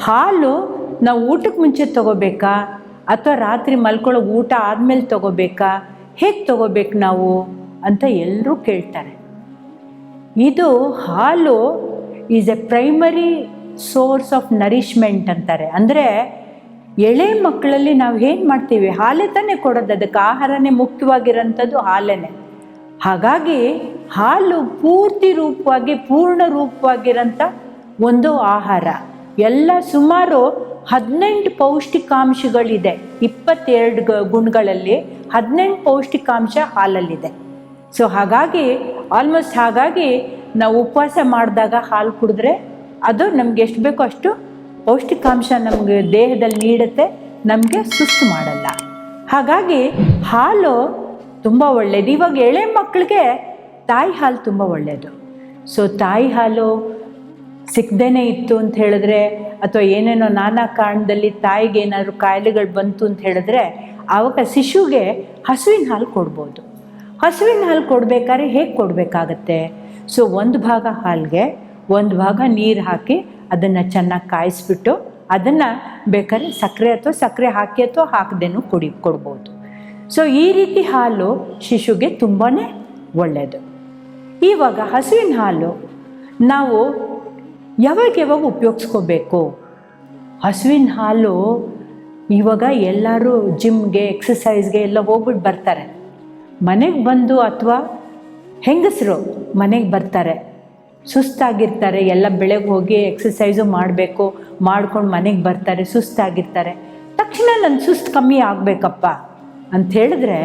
ಹಾಲು ನಾವು ಊಟಕ್ಕೆ ಮುಂಚೆ ತಗೋಬೇಕಾ? ಅಥವಾ ರಾತ್ರಿ ಮಲ್ಕೊಳ್ಳೋ ಊಟ ಆದಮೇಲೆ ತಗೋಬೇಕಾ? ಹೇಗೆ ತಗೋಬೇಕು ನಾವು? ಅಂತ ಎಲ್ಲರೂ ಕೇಳ್ತಾರೆ. ಇದು ಹಾಲು is a primary source of nourishment ಅಂತಾರೆ. ಅಂದರೆ ಎಳೆ ಮಕ್ಕಳಲ್ಲಿ ನಾವು ಏನು ಮಾಡ್ತೀವಿ? ಹಾಲೇ ತಾನೇ ಕೊಡೋದು. ಅದಕ್ಕೆ ಆಹಾರನೇ ಮುಖ್ಯವಾಗಿರೋಂಥದ್ದು ಹಾಲೇ ಹಾಗಾಗಿ ಹಾಲು ಪೂರ್ತಿ ರೂಪವಾಗಿ, ಪೂರ್ಣ ರೂಪವಾಗಿರೋಂಥ ಒಂದು ಆಹಾರ. ಎಲ್ಲ ಸುಮಾರು ಹದಿನೆಂಟು ಪೌಷ್ಟಿಕಾಂಶಗಳಿದೆ. ಇಪ್ಪತ್ತೆರಡು ಗುಣಗಳಲ್ಲಿ ಹದಿನೆಂಟು ಪೌಷ್ಟಿಕಾಂಶ ಹಾಲಲ್ಲಿದೆ. ಸೊ ಹಾಗಾಗಿ ಆಲ್ಮೋಸ್ಟ್ ಹಾಗಾಗಿ ನಾವು ಉಪವಾಸ ಮಾಡಿದಾಗ ಹಾಲು ಕುಡಿದ್ರೆ ಅದು ನಮ್ಗೆ ಎಷ್ಟು ಬೇಕೋ ಅಷ್ಟು ಪೌಷ್ಟಿಕಾಂಶ ನಮಗೆ ದೇಹದಲ್ಲಿ ನೀಡುತ್ತೆ, ನಮಗೆ ಸುಸ್ತು ಮಾಡಲ್ಲ. ಹಾಗಾಗಿ ಹಾಲು ತುಂಬ ಒಳ್ಳೆಯದು ಇವಾಗ ಎಳೆ ಮಕ್ಕಳಿಗೆ ತಾಯಿ ಹಾಲು ತುಂಬ ಒಳ್ಳೆಯದು ಸೊ ತಾಯಿ ಹಾಲು ಸಿಕ್ಕದೇನೆ ಇತ್ತು ಅಂತ ಹೇಳಿದ್ರೆ, ಅಥವಾ ಏನೇನೋ ನಾನಾ ಕಾರಣದಲ್ಲಿ ತಾಯಿಗೆ ಏನಾದರೂ ಕಾಯಿಲೆಗಳು ಬಂತು ಅಂತ ಹೇಳಿದ್ರೆ, ಆವಾಗ ಶಿಶುಗೆ ಹಸುವಿನ ಹಾಲು ಕೊಡ್ಬೋದು. ಹಸುವಿನ ಹಾಲು ಕೊಡಬೇಕಾದ್ರೆ ಹೇಗೆ ಕೊಡಬೇಕಾಗತ್ತೆ? ಸೊ ಒಂದು ಭಾಗ ಹಾಲಿಗೆ, ಒಂದು ಭಾಗ ನೀರು ಹಾಕಿ ಅದನ್ನು ಚೆನ್ನಾಗಿ ಕಾಯಿಸ್ಬಿಟ್ಟು ಅದನ್ನು ಬೇಕಾದ್ರೆ ಸಕ್ಕರೆ ಅಥವಾ ಸಕ್ಕರೆ ಹಾಕಿ ಅಥವಾ ಹಾಕದೇನು ಕುಡಿ, ಕೊಡ್ಬೋದು. ಸೊ ಈ ರೀತಿ ಹಾಲು ಶಿಶುಗೆ ತುಂಬಾ ಒಳ್ಳೆಯದು ಇವಾಗ ಹಸುವಿನ ಹಾಲು ನಾವು ಯಾವಾಗ ಯಾವಾಗ ಉಪಯೋಗಿಸ್ಕೋಬೇಕು? ಹಸುವಿನ ಹಾಲು ಇವಾಗ ಎಲ್ಲರೂ ಜಿಮ್ಗೆ ಎಕ್ಸಸೈಸ್ಗೆ ಎಲ್ಲ ಹೋಗ್ಬಿಟ್ಟು ಬರ್ತಾರೆ. ಮನೆಗೆ ಬಂದು ಅಥವಾ ಹೆಂಗಸರು ಮನೆಗೆ ಬರ್ತಾರೆ, ಸುಸ್ತಾಗಿರ್ತಾರೆ, ಎಲ್ಲ ಬೆಳಗ್ಗೆ ಹೋಗಿ ಎಕ್ಸಸೈಸು ಮಾಡಬೇಕು, ಮಾಡ್ಕೊಂಡು ಮನೆಗೆ ಬರ್ತಾರೆ, ಸುಸ್ತಾಗಿರ್ತಾರೆ. ತಕ್ಷಣ ನನ್ನ ಸುಸ್ತು ಕಮ್ಮಿ ಆಗಬೇಕಪ್ಪ. ಅಂತ ಹೇಳಿದ್ರೆ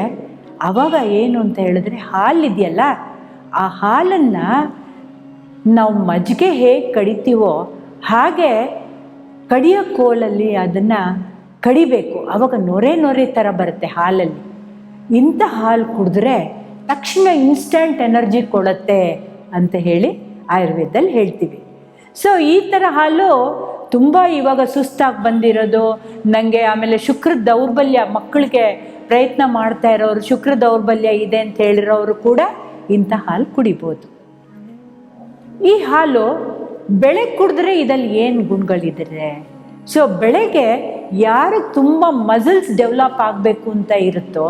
ಆವಾಗ ಏನು ಅಂತ ಹೇಳಿದ್ರೆ ಹಾಲಿದೆಯಲ್ಲ, ಆ ಹಾಲನ್ನು ನಾವು ಮಜ್ಜಿಗೆ ಹೇಗೆ ಕಡಿತೀವೋ ಹಾಗೆ ಕಡಿಯೋ ಕೋಲಲ್ಲಿ ಅದನ್ನು ಕಡಿಬೇಕು. ಆವಾಗ ನೊರೆ ನೊರೆ ಥರ ಬರುತ್ತೆ ಹಾಲಲ್ಲಿ. ಇಂಥ ಹಾಲು ಕುಡಿದ್ರೆ ತಕ್ಷಣ ಇನ್ಸ್ಟಂಟ್ ಎನರ್ಜಿ ಕೊಡುತ್ತೆ ಅಂತ ಹೇಳಿ ಆಯುರ್ವೇದದಲ್ಲಿ ಹೇಳ್ತೀವಿ. ಸೊ ಈ ಥರ ಹಾಲು ತುಂಬ ಇವಾಗ ಸುಸ್ತಾಗಿ ಬಂದಿರೋದು. ನನಗೆ ಆಮೇಲೆ ಶುಕ್ರ ದೌರ್ಬಲ್ಯ ಮಕ್ಕಳಿಗೆ ಪ್ರಯತ್ನ ಮಾಡ್ತಾ ಇರೋರು, ಶುಕ್ರ ದೌರ್ಬಲ್ಯ ಇದೆ ಅಂತ ಹೇಳಿರೋರು ಕೂಡ ಇಂಥ ಹಾಲು ಕುಡಿಬೋದು. ಈ ಹಾಲು ಬೆಳಗ್ಗೆ ಕುಡಿದ್ರೆ ಇದರಲ್ಲಿ ಏನು ಗುಣಗಳಿದ್ರೆ? ಸೊ ಬೆಳಗ್ಗೆ ಯಾರು ತುಂಬ ಮಸಲ್ಸ್ ಡೆವಲಪ್ ಆಗಬೇಕು ಅಂತ ಇರುತ್ತೋ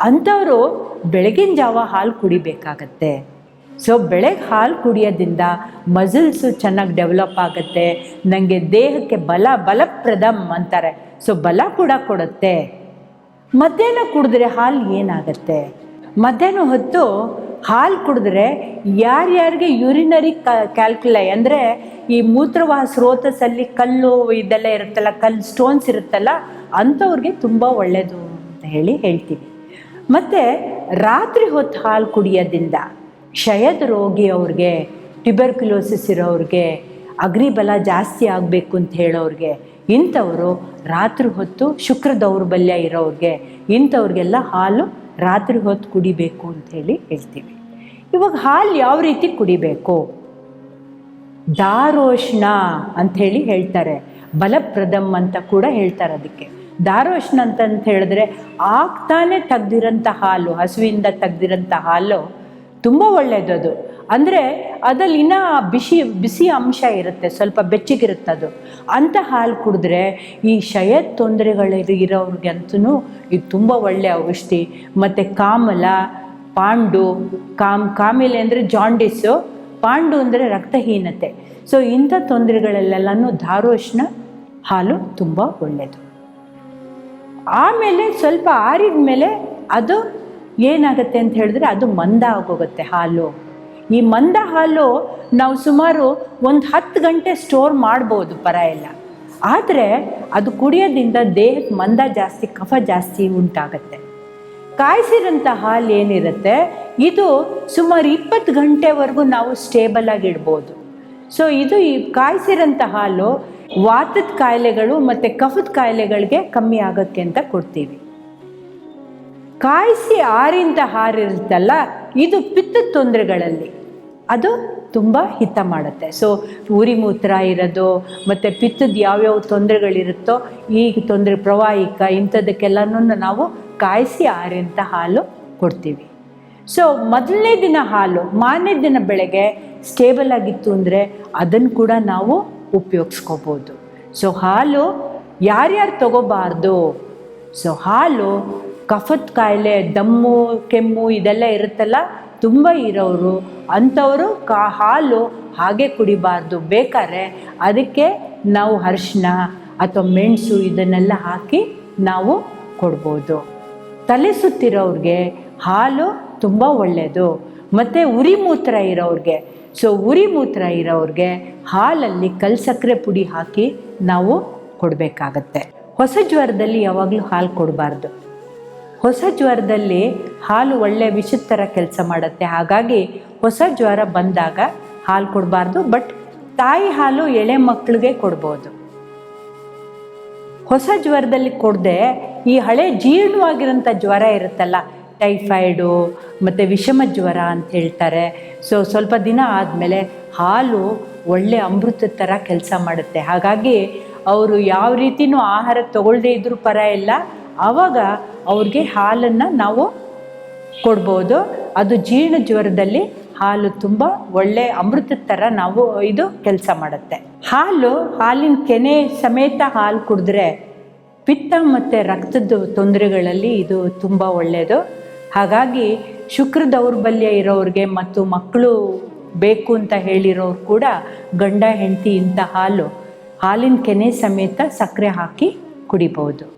ಅಂಥವರು ಬೆಳಗಿನ ಜಾವ ಹಾಲು ಕುಡಿಬೇಕಾಗತ್ತೆ. ಸೊ ಬೆಳಗ್ಗೆ ಹಾಲು ಕುಡಿಯೋದ್ರಿಂದ ಮಸಲ್ಸು ಚೆನ್ನಾಗಿ ಡೆವಲಪ್ ಆಗುತ್ತೆ. ನನಗೆ ದೇಹಕ್ಕೆ ಬಲ ಬಲಪ್ರದಮ್ ಅಂತಾರೆ. ಸೊ ಬಲ ಕೂಡ ಕೊಡುತ್ತೆ. ಮಧ್ಯಾಹ್ನ ಕುಡಿದ್ರೆ ಹಾಲು ಏನಾಗತ್ತೆ? ಮಧ್ಯಾಹ್ನ ಹೊತ್ತು ಹಾಲು ಕುಡಿದ್ರೆ ಯಾರ್ಯಾರಿಗೆ ಯೂರಿನರಿ ಕ್ಯಾಲ್ಕುಲೈ ಅಂದರೆ ಈ ಮೂತ್ರವಾಹ ಸ್ರೋತಸ್ಸಲ್ಲಿ ಕಲ್ಲು ಇದೆಲ್ಲ ಇರುತ್ತಲ್ಲ, ಕಲ್ಲು ಸ್ಟೋನ್ಸ್ ಇರುತ್ತಲ್ಲ, ಅಂಥವ್ರಿಗೆ ತುಂಬ ಒಳ್ಳೆಯದು ಅಂತ ಹೇಳಿ ಹೇಳ್ತೀವಿ. ಮತ್ತು ರಾತ್ರಿ ಹೊತ್ತು ಹಾಲು ಕುಡಿಯೋದ್ರಿಂದ ಕ್ಷಯದ ರೋಗಿ ಅವ್ರಿಗೆ ಟ್ಯುಬರ್ಕ್ಯುಲೋಸಿಸ್ ಇರೋರಿಗೆ ಅಗ್ನಿಬಲ ಜಾಸ್ತಿ ಆಗಬೇಕು ಅಂತ ಹೇಳೋರಿಗೆ, ಇಂಥವರು ರಾತ್ರಿ ಹೊತ್ತು ಶುಕ್ರ ದೌರ್ಬಲ್ಯ ಇರೋರಿಗೆ, ಇಂಥವ್ರಿಗೆಲ್ಲ ಹಾಲು ರಾತ್ರಿ ಹೊತ್ತು ಕುಡಿಬೇಕು ಅಂತ ಹೇಳಿ ಹೇಳ್ತೀವಿ. ಇವಾಗ ಹಾಲು ಯಾವ ರೀತಿ ಕುಡಿಬೇಕು? ದಾರೋಷ್ಣ ಅಂಥೇಳಿ ಹೇಳ್ತಾರೆ. ಬಲಪ್ರದಮ್ ಅಂತ ಕೂಡ ಹೇಳ್ತಾರೆ ಅದಕ್ಕೆ. ದಾರೋಷ್ಣ ಅಂತ ಹೇಳಿದ್ರೆ ಆಗ್ತಾನೆ ತೆಗ್ದಿರೋಂಥ ಹಾಲು, ಹಸುವಿಂದ ತೆಗ್ದಿರೋಂಥ ಹಾಲು ತುಂಬ ಒಳ್ಳೆಯದು ಅದು. ಅಂದರೆ ಅದಲ್ಲಿ ಬಿಸಿ ಬಿಸಿ ಅಂಶ ಇರುತ್ತೆ, ಸ್ವಲ್ಪ ಬೆಚ್ಚಗಿರುತ್ತೆ ಅದು. ಅಂಥ ಹಾಲು ಕುಡಿದ್ರೆ ಈ ಶಯದ ತೊಂದರೆಗಳು ಇರೋರಿಗಂತೂ ಇದು ತುಂಬ ಒಳ್ಳೆಯ ಔಷಧಿ. ಮತ್ತು ಕಾಮಲ, ಪಾಂಡು, ಕಾಮ್, ಕಾಮಿಲೆ ಅಂದರೆ ಜಾಂಡಿಸು ಪಾಂಡು ಅಂದರೆ ರಕ್ತಹೀನತೆ. ಸೊ ಇಂಥ ತೊಂದರೆಗಳಲ್ಲೆಲ್ಲನೂ ಧಾರೋಷ್ಣ ಹಾಲು ತುಂಬ ಒಳ್ಳೆಯದು ಆಮೇಲೆ ಸ್ವಲ್ಪ ಆರಿದ ಮೇಲೆ ಅದು ಏನಾಗುತ್ತೆ ಅಂತ ಹೇಳಿದ್ರೆ ಅದು ಮಂದ ಆಗೋಗುತ್ತೆ ಹಾಲು. ಈ ಮಂದ ಹಾಲು ನಾವು ಸುಮಾರು ಒಂದು ಹತ್ತು ಗಂಟೆ ಸ್ಟೋರ್ ಮಾಡ್ಬೋದು ಪರ ಎಲ್ಲ. ಆದರೆ ಅದು ಕುಡಿಯೋದ್ರಿಂದ ದೇಹಕ್ಕೆ ಮಂದ ಜಾಸ್ತಿ, ಕಫ ಜಾಸ್ತಿ ಉಂಟಾಗತ್ತೆ. ಕಾಯಿಸಿರೋಂಥ ಹಾಲು ಏನಿರುತ್ತೆ, ಇದು ಸುಮಾರು ಇಪ್ಪತ್ತು ಗಂಟೆವರೆಗೂ ನಾವು ಸ್ಟೇಬಲ್ ಆಗಿಡ್ಬೋದು ಸೊ ಇದು ಈ ಕಾಯಿಸಿರೋಂಥ ಹಾಲು ವಾತದ ಕಾಯಿಲೆಗಳು ಮತ್ತು ಕಫದ ಕಾಯಿಲೆಗಳಿಗೆ ಕಮ್ಮಿ ಆಗೋಕ್ಕೆ ಅಂತ ಕೊಡ್ತೀವಿ. ಕಾಯಿಸಿ ಆರಿಂದ ಹಾರಿರುತ್ತಲ್ಲ, ಇದು ಪಿತ್ತ ತೊಂದರೆಗಳಲ್ಲಿ. ಅದು ತುಂಬ ಹಿತ ಮಾಡುತ್ತೆ. ಸೊ ಊರಿ ಮೂತ್ರ ಇರೋದು, ಮತ್ತು ಪಿತ್ತದ ಯಾವ್ಯಾವ ತೊಂದರೆಗಳಿರುತ್ತೋ, ಈ ತೊಂದರೆ ಪ್ರವಾಹಿಕ ಇಂಥದಕ್ಕೆಲ್ಲನೂ ನಾವು ಕಾಯಿಸಿ ಆರಿಂಥ ಹಾಲು ಕೊಡ್ತೀವಿ. ಸೊ ಮೊದಲನೇ ದಿನ ಹಾಲು ಮಾರನೇ ದಿನ ಬೆಳಗ್ಗೆ ಸ್ಟೇಬಲ್ ಆಗಿತ್ತು ಅಂದರೆ ಅದನ್ನು ಕೂಡ ನಾವು ಉಪಯೋಗಿಸ್ಕೋಬೋದು. ಸೊ ಹಾಲು ಯಾರ್ಯಾರು ತಗೋಬಾರ್ದು? ಸೊ ಹಾಲು ಕಫದ ಕಾಯಿಲೆ, ದಮ್ಮು, ಕೆಮ್ಮು ಇದೆಲ್ಲ ಇರುತ್ತಲ್ಲ, ತುಂಬ ಇರೋರು ಅಂಥವರು ಕಾ, ಹಾಲು ಹಾಗೆ ಕುಡಿಬಾರ್ದು. ಬೇಕಾದ್ರೆ ಅದಕ್ಕೆ ನಾವು ಅರಿಶಿನ ಅಥವಾ ಮೆಣಸು ಇದನ್ನೆಲ್ಲ ಹಾಕಿ ನಾವು ಕೊಡ್ಬೋದು. ತಲೆ ಸುತ್ತಿರೋರಿಗೆ ಹಾಲು ತುಂಬ ಒಳ್ಳೆಯದು ಮತ್ತು ಉರಿ ಮೂತ್ರ ಇರೋರಿಗೆ. ಸೊ ಉರಿ ಮೂತ್ರ ಇರೋರಿಗೆ ಹಾಲಲ್ಲಿ ಕಲ್ ಸಕ್ಕರೆ ಪುಡಿ ಹಾಕಿ ನಾವು ಕೊಡಬೇಕಾಗತ್ತೆ. ಹೊಸ ಜ್ವರದಲ್ಲಿ ಯಾವಾಗಲೂ ಹಾಲು ಕೊಡಬಾರ್ದು. ಹೊಸ ಜ್ವರದಲ್ಲಿ ಹಾಲು ಒಳ್ಳೆ ವಿಷದ ಕೆಲಸ ಮಾಡುತ್ತೆ. ಹಾಗಾಗಿ ಹೊಸ ಜ್ವರ ಬಂದಾಗ ಹಾಲು ಕೊಡಬಾರ್ದು, ಬಟ್ ತಾಯಿ ಹಾಲು ಎಳೆ ಮಕ್ಕಳಿಗೆ ಕೊಡ್ಬೋದು. ಹೊಸ ಜ್ವರದಲ್ಲಿ ಕೊಡದೆ ಈ ಹಳೆ ಜೀರ್ಣವಾಗಿರೋಂಥ ಜ್ವರ ಇರುತ್ತಲ್ಲ, ಟೈಫಾಯ್ಡು, ಮತ್ತು ವಿಷಮ ಜ್ವರ ಅಂತ ಹೇಳ್ತಾರೆ. ಸೊ, ಸ್ವಲ್ಪ ದಿನ ಆದಮೇಲೆ ಹಾಲು ಒಳ್ಳೆ ಅಮೃತದ ಥರ ಕೆಲಸ ಮಾಡುತ್ತೆ. ಹಾಗಾಗಿ ಅವರು ಯಾವ ರೀತಿಯೂ ಆಹಾರ ತಗೊಳ್ಳದೇ ಇದ್ರೂ ಪರ ಇಲ್ಲ ಆವಾಗ ಅವ್ರಿಗೆ ಹಾಲನ್ನು ನಾವು ಕೊಡ್ಬೋದು. ಅದು ಜೀರ್ಣ ಜ್ವರದಲ್ಲಿ ಹಾಲು ತುಂಬ ಒಳ್ಳೆ ಅಮೃತದ ಥರ ನಾವು ಇದು ಕೆಲಸ ಮಾಡುತ್ತೆ. ಹಾಲು, ಹಾಲಿನ ಕೆನೆ ಸಮೇತ ಹಾಲು ಕುಡಿದ್ರೆ ಪಿತ್ತ ಮತ್ತು ರಕ್ತದ ತೊಂದರೆಗಳಲ್ಲಿ ಇದು ತುಂಬ ಒಳ್ಳೆಯದು ಹಾಗಾಗಿ ಶುಕ್ರ ದೌರ್ಬಲ್ಯ ಇರೋರಿಗೆ ಮತ್ತು ಮಕ್ಕಳು ಬೇಕು ಅಂತ ಹೇಳಿರೋರು ಕೂಡ ಗಂಡ, ಹೆಂಡತಿ ಇಂಥ ಹಾಲು, ಹಾಲಿನ ಕೆನೆ ಸಮೇತ ಸಕ್ಕರೆ ಹಾಕಿ ಕುಡಿಬೋದು.